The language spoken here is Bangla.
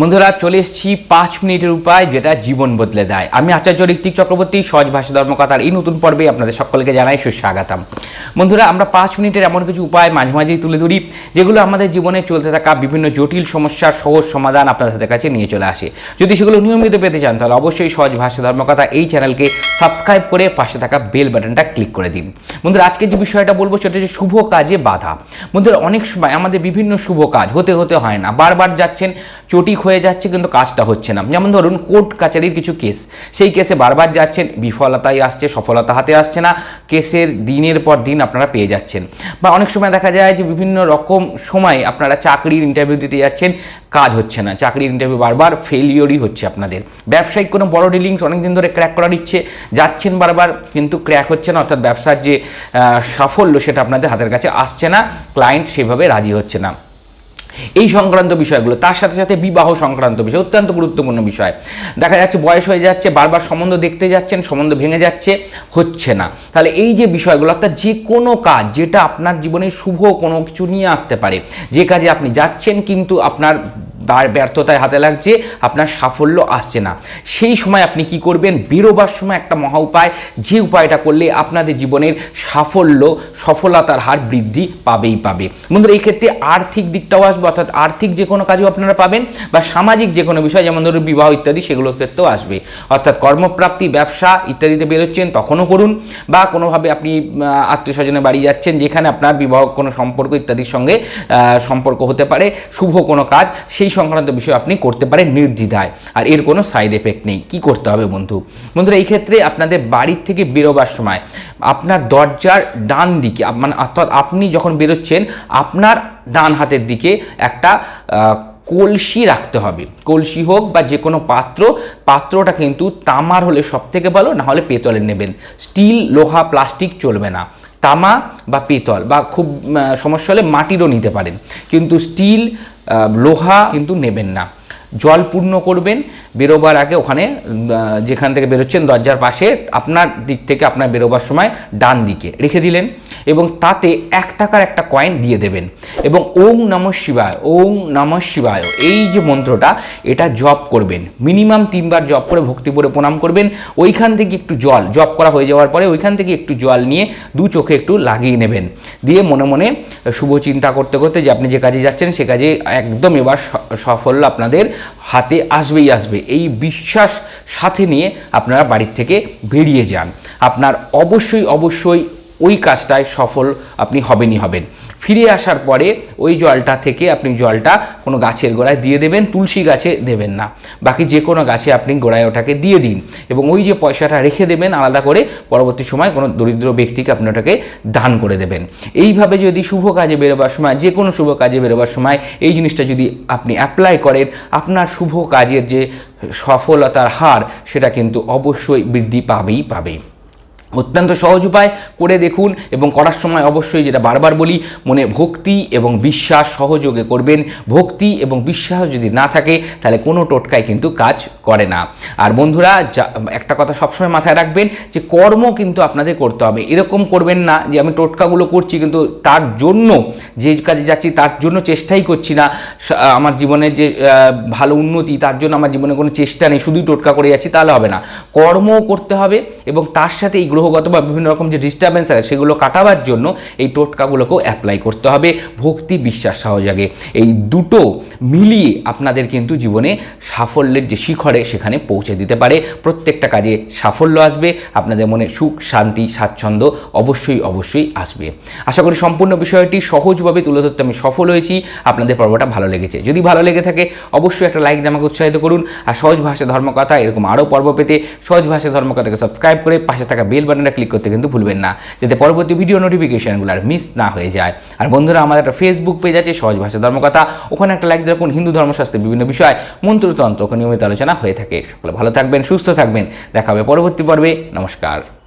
বন্ধুরা, চলে এসেছি পাঁচ মিনিটের উপায় যেটা জীবন বদলে দেয়। আমি আচার্য ঋত্বিক চক্রবর্তী, সহজ ভাষা ধর্মকথার এই নতুন পর্বে আপনাদের সকলকে জানাই সুস্বাগতম। বন্ধুরা, আমরা পাঁচ মিনিটের এমন কিছু উপায় মাঝে মাঝেই তুলে ধরি, যেগুলো আমাদের জীবনে চলতে থাকা বিভিন্ন জটিল সমস্যার সহজ সমাধান আপনাদের কাছে নিয়ে চলে আসে। যদি সেগুলো নিয়মিত পেতে চান, তাহলে অবশ্যই সহজ ভাষা ধর্মকথা এই চ্যানেলকে সাবস্ক্রাইব করে পাশে থাকা বেল বাটনটা ক্লিক করে দিন। বন্ধুরা, আজকে যে বিষয়টা বলব, সেটা হচ্ছে শুভ কাজে বাধা। বন্ধুরা, অনেক সময় আমাদের বিভিন্ন শুভ কাজ হতে হতে হয় না। বারবার যাচ্ছেন চটিক হয়ে যাচ্ছে, কিন্তু কাজটা হচ্ছে না। যেমন ধরুন, কোর্ট কাচারির কিছু কেস। সেই কেসে বারবার যাচ্ছেন, বিফলতাই আসছে, সফলতা হাতে আসছে না, কেসের দিনের পর দিন আপনারা পেয়ে যাচ্ছেন। বা অনেক সময় দেখা যায় যে, বিভিন্ন রকম সময় আপনারা চাকরির ইন্টারভিউ দিতে যাচ্ছেন, কাজ হচ্ছে না। চাকরির ইন্টারভিউ বারবার ফেলিওরই হচ্ছে আপনাদের। ব্যবসায়িক কোনো বড় ডিলিংস অনেকদিন ধরে ক্র্যাক করার ইচ্ছে, যাচ্ছেন বারবার, কিন্তু ক্র্যাক হচ্ছে না, অর্থাৎ ব্যবসার যে সাফল্য সেটা আপনাদের হাতের কাছে আসছে না ক্লায়েন্ট সেভাবে রাজি হচ্ছে না। এই সংক্রান্ত বিষয়গুলো, তার সাথে সাথে বিবাহ সংক্রান্ত বিষয়, অত্যন্ত গুরুত্বপূর্ণ বিষয়। দেখা যাচ্ছে বয়স হয়ে যাচ্ছে, বারবার সম্বন্ধ দেখতে যাচ্ছেন, সম্বন্ধ ভেঙে যাচ্ছে, হচ্ছে না। তাহলে এই যে বিষয়গুলো, অর্থাৎ যে কোনো কাজ যেটা আপনার জীবনে শুভ কোনো কিছু নিয়ে আসতে পারে, যে কাজে আপনি যাচ্ছেন কিন্তু আপনার ব্যর্থতায় হাতে লাগছে, আপনার সাফল্য আসছে না। সেই সময় আপনি কি করবেন? বেরোবার সময় একটা মহা উপায়, যে উপায়টা করলে আপনাদের জীবনের সাফল্য, সফলতার হার বৃদ্ধি পাবেই পাবে। বন্ধুরা, এই ক্ষেত্রে আর্থিক দিকটাও আসবে, অর্থাৎ আর্থিক যে কোনো কাজও আপনারা পাবেন বা সামাজিক যে কোনো বিষয়, যেমন ধরুন বিবাহ ইত্যাদি, সেগুলোর ক্ষেত্রেও আসবে। অর্থাৎ কর্মপ্রাপ্তি, ব্যবসা ইত্যাদিতে বেরোচ্ছেন, তখনও করুন বা কোনোভাবে আপনি আত্মীয় স্বজনের বাড়ি যাচ্ছেন, যেখানে আপনার বিবাহ কোনো সম্পর্ক ইত্যাদির সঙ্গে সম্পর্ক হতে পারে, শুভ কোনো কাজ, সেই সংক্রান্ত বিষয় আপনি করতে পারেন নির্দ্বিধায়। আর এর কোনো সাইড এফেক্ট নেই। কি করতে হবে বন্ধু? বন্ধুরা, এই ক্ষেত্রে আপনাদের বাড়ির থেকে বেরোবার সময় আপনার দরজার ডান দিকে মানে অর্থাৎ আপনি যখন বেরোচ্ছেন, আপনার ডান হাতের দিকে একটা কলসি রাখতে হবে। কলসি হোক বা যে কোনো পাত্র, পাত্রটা কিন্তু তামার হলে সব থেকে ভালো, না হলে পেতলের নেবেন। স্টিল, লোহা, প্লাস্টিক চলবে না। তামা বা পেতল বা খুব সমস্যা হলে মাটিরও নিতে পারেন। কিন্তু স্টিল লোহা কিন্তু নেবেন না। জল পূর্ণ করবেন, বেরোবার আগে ওখানে যেখান থেকে বেরোচ্ছেন দরজার পাশে, আপনার দিক থেকে আপনার বেরোবার সময় ডান দিকে রেখে দিলেন এবং তাতে এক টাকার একটা কয়েন দিয়ে দেবেন এবং ওং নম শিবায়, ওং নম শিবায়, এই যে মন্ত্রটা, এটা জপ করবেন। মিনিমাম তিনবার জপ করে ভক্তি করে প্রণাম করবেন। ওইখান থেকে একটু জল, জপ করা হয়ে যাওয়ার পরে ওইখান থেকে একটু জল নিয়ে দু চোখে একটু লাগিয়ে নেবেন। দিয়ে মনে মনে শুভ চিন্তা করতে করতে যে আপনি যে কাজে যাচ্ছেন, সে কাজে একদম এবার স- সাফল্য আপনাদের হাতে আসবেই আসবে। এই বিশ্বাস সাথে নিয়ে আপনারা বাড়ির থেকে বেরিয়ে যান। আপনার অবশ্যই অবশ্যই ওই কাজটায় সফল আপনি হবেনই হবেন। ফিরে আসার পরে ওই জলটা থেকে আপনি জলটা কোনো গাছের গোড়ায় দিয়ে দেবেন, তুলসী গাছে দেবেন না। বাকি যে কোনো গাছে আপনি গোড়ায় ওটাকে দিয়ে দিন এবং ওই যে পয়সাটা রেখে দেবেন আলাদা করে পরবর্তী সময় কোনো দরিদ্র ব্যক্তিকে আপনি ওটাকে দান করে দেবেন। এইভাবে যদি শুভ কাজে বেরোবার সময়, যে কোনো শুভ কাজে বেরোবার সময় এই জিনিসটা যদি আপনি অ্যাপ্লাই করেন, আপনার শুভ কাজের যে সফলতার হার সেটা কিন্তু অবশ্যই বৃদ্ধি পাবেই পাবে। অত্যন্ত সহজ উপায় করে দেখুন এবং করার সময় অবশ্যই যেটা বারবার বলি, মনে ভক্তি এবং বিশ্বাস সহযোগে করবেন। ভক্তি এবং বিশ্বাস যদি না থাকে, তাহলে কোনো টোটকায় কিন্তু কাজ করে না। আর বন্ধুরা একটা কথা সবসময় মাথায় রাখবেন যে কর্ম কিন্তু আপনাদের করতে হবে। এরকম করবেন না যে আমি টোটকাগুলো করছি কিন্তু তার জন্য যে কাজে যাচ্ছি, তার জন্য চেষ্টাই করছি না। আমার জীবনের যে ভালো উন্নতি, তার জন্য আমার জীবনে কোনো চেষ্টা নেই, শুধুই টোটকা করে যাচ্ছি, তাহলে হবে না। কর্মও করতে হবে এবং তার সাথে এই গ্রহগত বা বিভিন্ন রকম যে ডিস্টারবেন্স আছে, সেগুলো কাটাবার জন্য এই টোটকাগুলোকেও অ্যাপ্লাই করতে হবে। ভক্তি বিশ্বাস সহযোগে। এই দুটো মিলিয়ে আপনাদের কিন্তু জীবনে সাফল্যের যে শিখরে সেখানে পৌঁছে দিতে পারে। প্রত্যেকটা কাজে সাফল্য আসবে, আপনাদের মনে সুখ, শান্তি, স্বাচ্ছন্দ্য অবশ্যই অবশ্যই আসবে। আশা করি সম্পূর্ণ বিষয়টি সহজভাবে তুলে ধরতে আমি সফল হয়েছি। আপনাদের পর্বটা ভালো লেগেছে। যদি ভালো লেগে থাকে, অবশ্যই একটা লাইক আমাকে উৎসাহিত করুন। আর সহজ ভাষা ধর্মকথা, এরকম আরও পর্ব পেতে সহজ ভাষা ধর্মকথাকে সাবস্ক্রাইব করে পাশে থাকা বেল বাটনটা ক্লিক করতে কিন্তু ভুলবেন না, যাতে পরবর্তী ভিডিও নোটিফিকেশানগুলো আর মিস না হয়ে যায়। আর বন্ধুরা, আমাদের একটা ফেসবুক পেজ আছে, সহজ ভাষা ধর্মকথা ওখানে একটা লাইক দেখুন হিন্দু ধর্মশাস্ত্রের বিভিন্ন বিষয়, মন্ত্রতন্ত্র, ওখানে নিয়মিত আলোচনা হয়ে থাকে। সকলে ভালো থাকবেন, সুস্থ থাকবেন। দেখা হবে পরবর্তী পর্বে। নমস্কার।